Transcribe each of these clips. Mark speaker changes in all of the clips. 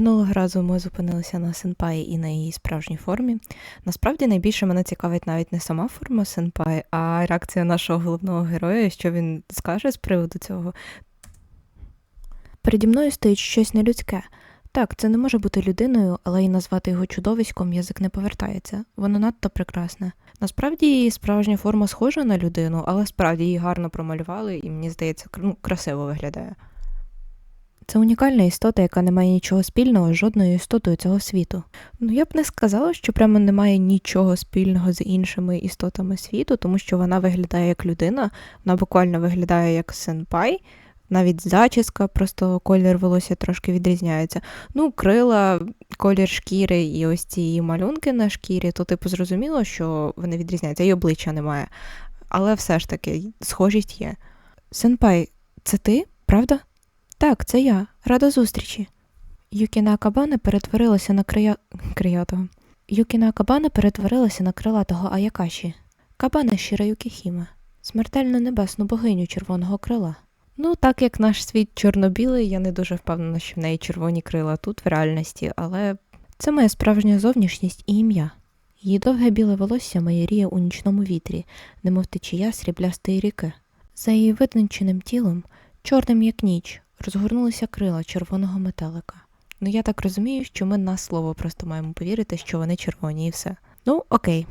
Speaker 1: Минулого разу ми зупинилися на сенпаї і на її справжній формі. Насправді найбільше мене цікавить навіть не сама форма сенпай, а реакція нашого головного героя, що він скаже з приводу цього. Переді мною стоїть щось нелюдське. Так, це не може бути людиною, але й назвати його чудовиськом язик не повертається. Воно надто прекрасне. Насправді її справжня форма схожа на людину, але справді її гарно промалювали і мені здається, ну, красиво виглядає. Це унікальна істота, яка не має нічого спільного з жодною істотою цього світу. Ну я б не сказала, що прямо немає нічого спільного з іншими істотами світу, тому що вона виглядає як людина, вона буквально виглядає як сенпай, навіть зачіска, просто колір волосся трошки відрізняється. Ну, крила, колір шкіри і ось ці малюнки на шкірі, то типу зрозуміло, що вони відрізняються, і обличчя немає. Але все ж таки, схожість є. Сенпай, це ти, правда? Так, це я. Рада зустрічі. Юкіна Акабана перетворилася на крия... криятого. Юкіна Акабана перетворилася на крилатого Аякаші. Кабана Шіра Юкіхіме. Смертельну небесну богиню червоного крила. Ну, так як наш світ чорно-білий, я не дуже впевнена, що в неї червоні крила тут в реальності, але це моя справжня зовнішність і ім'я. Її довге біле волосся майоріє у нічному вітрі, немов течія сріблястої ріки. За її витонченим тілом, чорним як ніч, розгорнулися крила червоного метелика. Ну я так розумію, що ми на слово просто маємо повірити, що вони червоні і все. Ну, окей.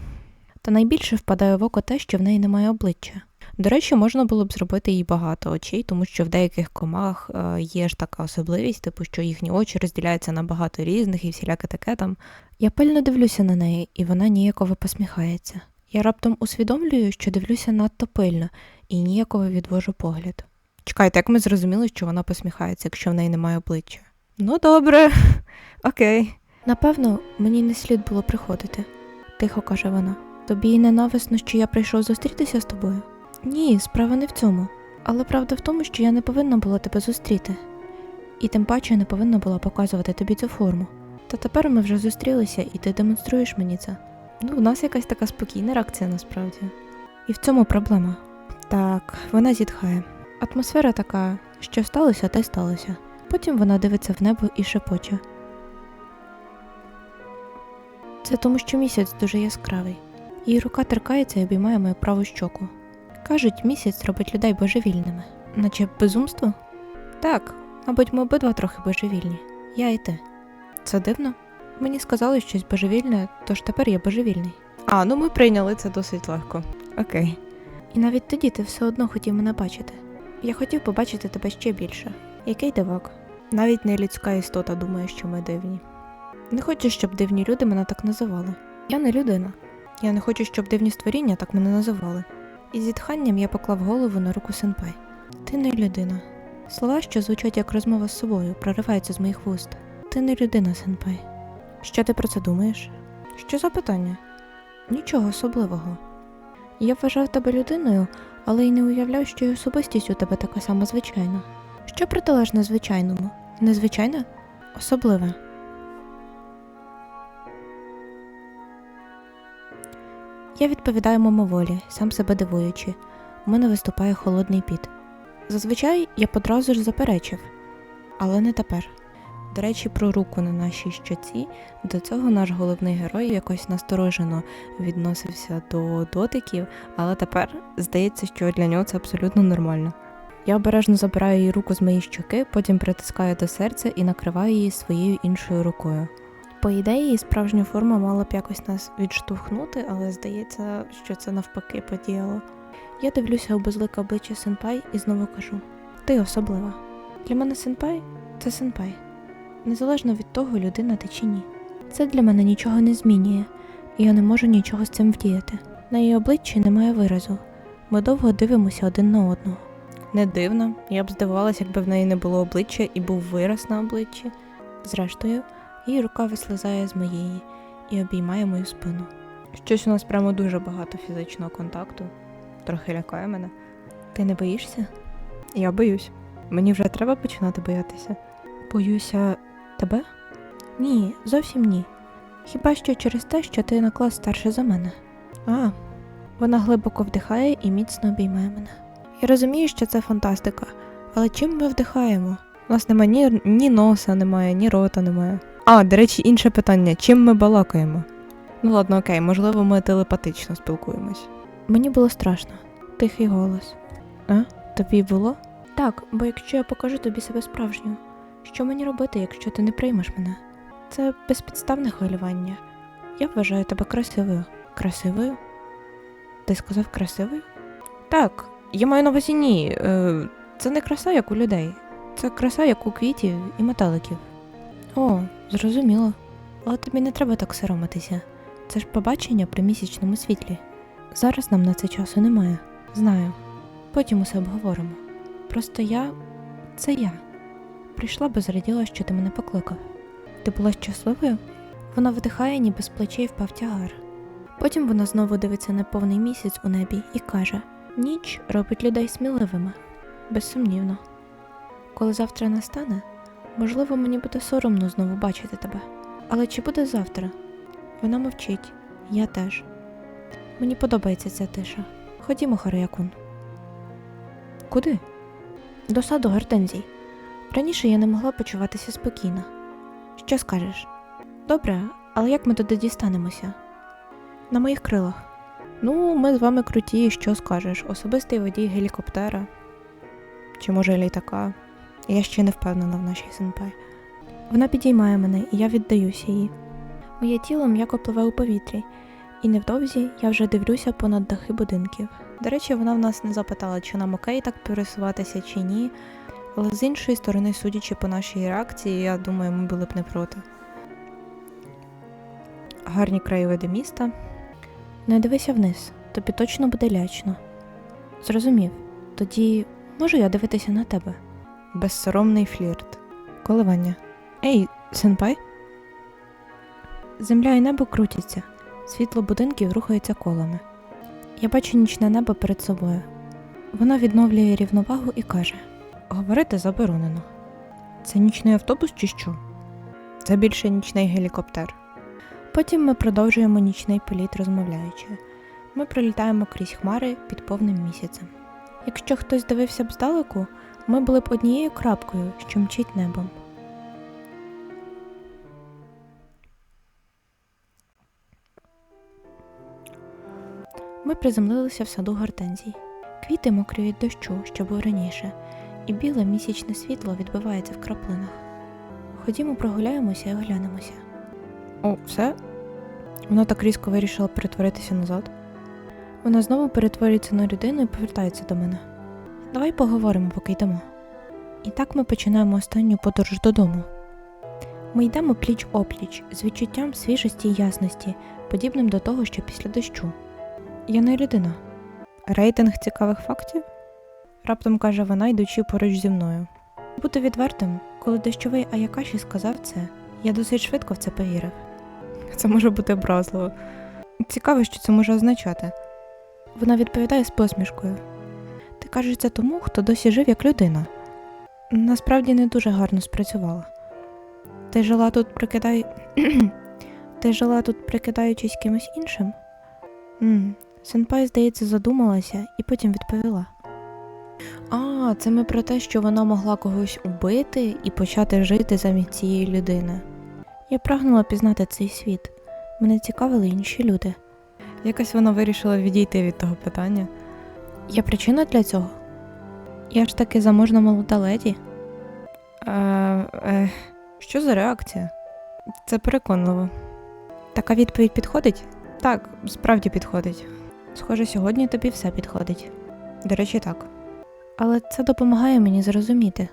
Speaker 1: Та найбільше впадає в око те, що в неї немає обличчя. До речі, можна було б зробити їй багато очей, тому що в деяких комах е, є ж така особливість, типу, що їхні очі розділяються на багато різних і всіляке таке там. Я пильно дивлюся на неї, і вона ніяково посміхається. Я раптом усвідомлюю, що дивлюся надто пильно і ніяково відвожу погляд. Чекайте, як ми зрозуміли, що вона посміхається, якщо в неї немає обличчя. Ну, добре, окей. Напевно, мені не слід було приходити, тихо каже вона. Тобі ненависно, що я прийшов зустрітися з тобою? Ні, справа не в цьому. Але правда в тому, що я не повинна була тебе зустріти. І тим паче не повинна була показувати тобі цю форму. Та тепер ми вже зустрілися, і ти демонструєш мені це. Ну, в нас якась така спокійна реакція насправді. І в цьому проблема. Так, вона зітхає. Атмосфера така, що сталося, те сталося. Потім вона дивиться в небо і шепоче. Це тому, що місяць дуже яскравий. Її рука торкається і обіймає мою праву щоку. Кажуть, місяць робить людей божевільними, наче безумство? Так, мабуть, ми обидва трохи божевільні. Я і ти. Це дивно. Мені сказали щось божевільне, тож тепер я божевільний. А, ну ми прийняли це досить легко. Окей. І навіть тоді ти все одно хотів мене бачити. Я хотів побачити тебе ще більше. Який дивак. Навіть не людська істота думає, що ми дивні. Не хочу, щоб дивні люди мене так називали. Я не людина. Я не хочу, щоб дивні створіння так мене називали. І зітханням я поклав голову на руку сенпай. Ти не людина. Слова, що звучать як розмова з собою, прориваються з моїх вуст. Ти не людина, сенпай. Що ти про це думаєш? Що за питання? Нічого особливого. Я вважав тебе людиною, але й не уявляв, що й особистість у тебе така сама звичайна. Що протилежне звичайному? Незвичайне? Особливе. Я відповідаю мимоволі, сам себе дивуючи. У мене виступає холодний піт. Зазвичай я подразу ж заперечив, але не тепер. До речі, про руку на нашій щоці. До цього наш головний герой якось насторожено відносився до дотиків, але тепер здається, що для нього це абсолютно нормально. Я обережно забираю її руку з моєї щоки, потім притискаю до серця і накриваю її своєю іншою рукою. По ідеї, справжня форма мала б якось нас відштовхнути, але здається, що це навпаки подіяло. Я дивлюся у безлике обличчя сенпай і знову кажу: ти особлива. Для мене сенпай це сенпай. Незалежно від того, людина ти чи ні. Це для мене нічого не змінює, і я не можу нічого з цим вдіяти. На її обличчі немає виразу. Ми довго дивимося один на одного. Не дивно, я б здивувалася, якби в неї не було обличчя і був вираз на обличчі. Зрештою, її рука вислизає з моєї і обіймає мою спину. Щось у нас прямо дуже багато фізичного контакту. Трохи лякає мене. Ти не боїшся? Я боюсь. Мені вже треба починати боятися. Боюся тебе? Ні, зовсім ні. Хіба що через те, що ти на клас старше за мене. А, вона глибоко вдихає і міцно обіймає мене. Я розумію, що це фантастика, але чим ми вдихаємо? У нас немає ні, ні носа, немає, ні рота немає. А, до речі, інше питання: чим ми балакаємо? Ну ладно, окей, можливо, ми телепатично спілкуємось. Мені було страшно. Тихий голос. А? Тобі було? Так, бо якщо я покажу тобі себе справжню, що мені робити, якщо ти не приймеш мене? Це безпідставне хвилювання. Я вважаю тебе красивою. Красивою? Ти сказав красивою? Так, я маю на увазі ні. Е, це не краса, як у людей. Це краса, як у квітів і метеликів. О, зрозуміло. Але тобі не треба так соромитися. Це ж побачення при місячному світлі. Зараз нам на це часу немає. Знаю. Потім усе обговоримо. Просто я це я. Прийшла би зраділа, що ти мене покликав. Ти була щасливою? Вона вдихає, ніби з плечей впав тягар. Потім вона знову дивиться на повний місяць у небі і каже: Ніч робить людей сміливими. Безсумнівно. Коли завтра настане, можливо, мені буде соромно знову бачити тебе. Але чи буде завтра? Вона мовчить, я теж. Мені подобається ця тиша. Ходімо, Хараякун. Куди? До саду гортензій. Раніше я не могла почуватися спокійно. Що скажеш? Добре, але як ми туди дістанемося? На моїх крилах. Ну, ми з вами круті, що скажеш? Особистий водій гелікоптера. Чи може літака? Я ще не впевнена в нашій сенпай. Вона підіймає мене, і я віддаюся їй. Моє тіло м'яко пливе у повітрі, і невдовзі я вже дивлюся понад дахи будинків. До речі, вона в нас не запитала, чи нам окей так пересуватися чи ні. Але з іншої сторони, судячи по нашій реакції, я думаю, ми були б не проти. Гарні краєвиди міста. Не дивися вниз, тобі точно буде лячно. Зрозумів. Тоді можу я дивитися на тебе. Безсоромний флірт. Коливання. Ей, сенпай? Земля і небо крутяться, світло будинків рухається колами. Я бачу нічне небо перед собою. Вона відновлює рівновагу і каже: Говорити заборонено. Це нічний автобус чи що? Це більше нічний гелікоптер. Потім ми продовжуємо нічний політ, розмовляючи. Ми пролітаємо крізь хмари під повним місяцем. Якщо хтось дивився б здалеку, ми були б однією крапкою, що мчить небом. Ми приземлилися в саду гортензій. Квіти мокрі від дощу, що був раніше, і біле місячне світло відбивається в краплинах. Ходімо, прогуляємося і оглянемося. О, все? Вона так різко вирішила перетворитися назад. Вона знову перетворюється на людину і повертається до мене. Давай поговоримо, поки йдемо. І так ми починаємо останню подорож додому. Ми йдемо пліч опліч з відчуттям свіжості і ясності, подібним до того, що після дощу. Я не людина. Рейтинг цікавих фактів? Раптом каже вона, йдучи поруч зі мною. Бути відвертим, коли дощовий Аякаші сказав це, я досить швидко в це повірив. Це може бути образливо. Цікаво, що це може означати. Вона відповідає з посмішкою. Ти кажеш це тому, хто досі жив як людина. Насправді не дуже гарно спрацювала. Ти жила тут прикидай. Ти жила тут прикидаючись кимось іншим? Сенпай, здається, задумалася і потім відповіла. А, це ми про те, що вона могла когось убити і почати жити замість цієї людини. Я прагнула пізнати цей світ. Мене цікавили інші люди. Якось вона вирішила відійти від того питання. Є причина для цього? Я ж таки заможна молода леді. Е, е, що за реакція? Це переконливо. Така відповідь підходить? Так, справді підходить. Схоже, сьогодні тобі все підходить. До речі, так. Але це допомагає мені зрозуміти.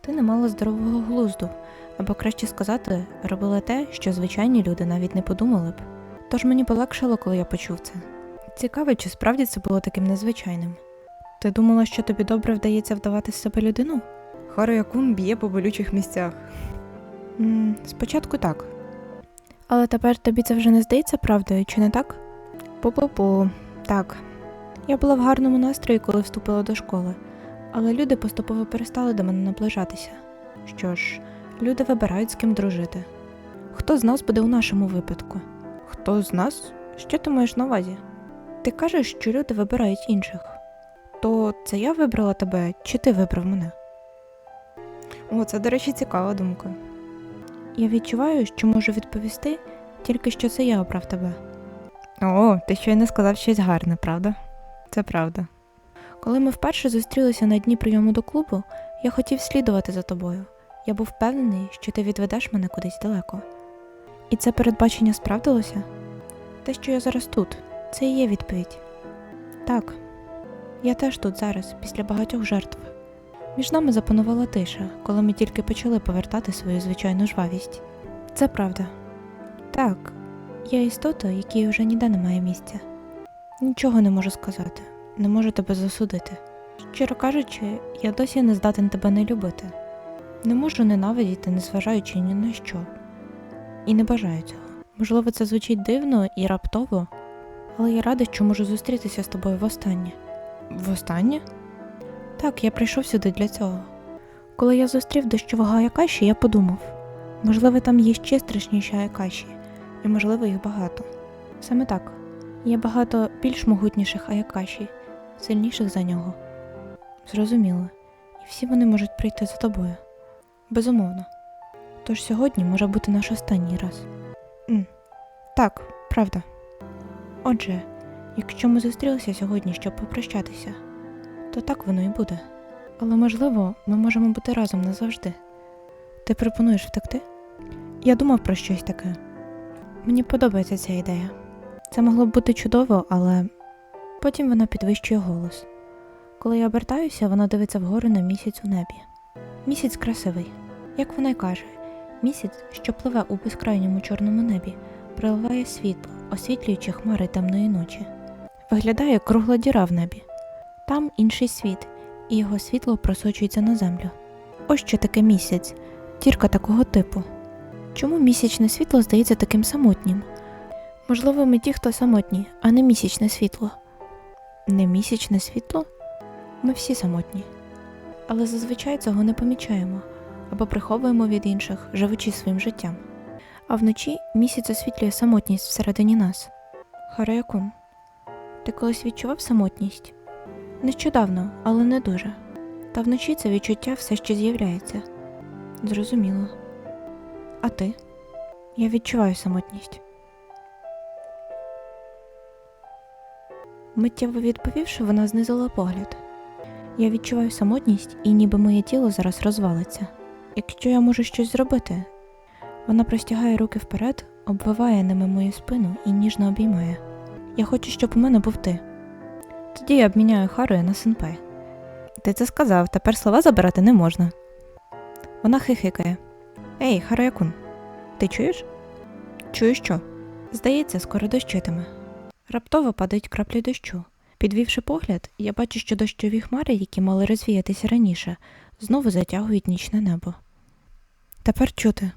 Speaker 1: Ти не мала здорового глузду, або краще сказати, робила те, що звичайні люди навіть не подумали б. Тож мені полегшало, коли я почув це. Цікаво, чи справді це було таким незвичайним. Ти думала, що тобі добре вдається вдавати з себе людину? Харуякун б'є по болючих місцях. м спочатку так. Але тепер тобі це вже не здається правдою, чи не так? Пу-пу-пу, так. Я була в гарному настрої, коли вступила до школи, але люди поступово перестали до мене наближатися. Що ж, люди вибирають з ким дружити. Хто з нас буде у нашому випадку? Хто з нас? Що ти маєш на увазі? Ти кажеш, що люди вибирають інших. То це я вибрала тебе, чи ти вибрав мене? О, це, до речі, цікава думка. Я відчуваю, що можу відповісти, тільки що це я обрав тебе. О, ти щойно сказав щось гарне, правда? Це правда. Коли ми вперше зустрілися на дні прийому до клубу, я хотів слідувати за тобою. Я був впевнений, що ти відведеш мене кудись далеко. І це передбачення справдилося? Те, що я зараз тут, це і є відповідь. Так, я теж тут зараз, після багатьох жертв. Між нами запанувала тиша, коли ми тільки почали повертати свою звичайну жвавість. Це правда. Так, я істота, якій вже ніде немає місця. Нічого не можу сказати, не можу тебе засудити. Щиро кажучи, я досі не здатен тебе не любити. Не можу ненавидіти, незважаючи ні на що. І не бажаю цього. Можливо, це звучить дивно і раптово, але я рада, що можу зустрітися з тобою востаннє. Востаннє? Так, я прийшов сюди для цього. Коли я зустрів дощового Аякаші, я подумав, можливо, там є ще страшніші Аякаші, і можливо їх багато. Саме так, є багато більш могутніших Аякаші, сильніших за нього. Зрозуміло, і всі вони можуть прийти за тобою. Безумовно. Тож сьогодні може бути наш останній раз. М, Так, правда. Отже, якщо ми зустрілися сьогодні, щоб попрощатися, то так воно і буде. Але можливо, ми можемо бути разом назавжди. Ти пропонуєш втекти? Я думав про щось таке. Мені подобається ця ідея. Це могло б бути чудово, але потім вона підвищує голос. Коли я обертаюся, вона дивиться вгору на місяць у небі. Місяць красивий, як вона й каже, місяць, що пливе у безкрайньому чорному небі, приливає світло, освітлюючи хмари темної ночі. Виглядає кругла діра в небі. Там інший світ, і його світло просочується на землю. Ось що таке місяць, тірка такого типу. Чому місячне світло здається таким самотнім? Можливо, ми ті, хто самотні, а не місячне світло. Не місячне світло? Ми всі самотні. Але зазвичай цього не помічаємо або приховуємо від інших, живучи своїм життям. А вночі місяць освітлює самотність всередині нас. Хареякун, ти колись відчував самотність? Нещодавно, але не дуже. Та вночі це відчуття все ще з'являється. Зрозуміло. А ти? Я відчуваю самотність. Миттєво відповівши, вона знизила погляд. Я відчуваю самотність і ніби моє тіло зараз розвалиться. Якщо я можу щось зробити, вона простягає руки вперед, обвиває ними мою спину і ніжно обіймає. Я хочу, щоб у мене був ти. Тоді я обміняю Харою на сенпай. Ти це сказав, тепер слова забирати не можна. Вона хихикає. Ей, Хараякун, ти чуєш? Чую що? Здається, скоро дощитиме. Раптово падають краплі дощу. Підвівши погляд, я бачу, що дощові хмари, які мали розвіятися раніше, знову затягують нічне небо. Тепер чути.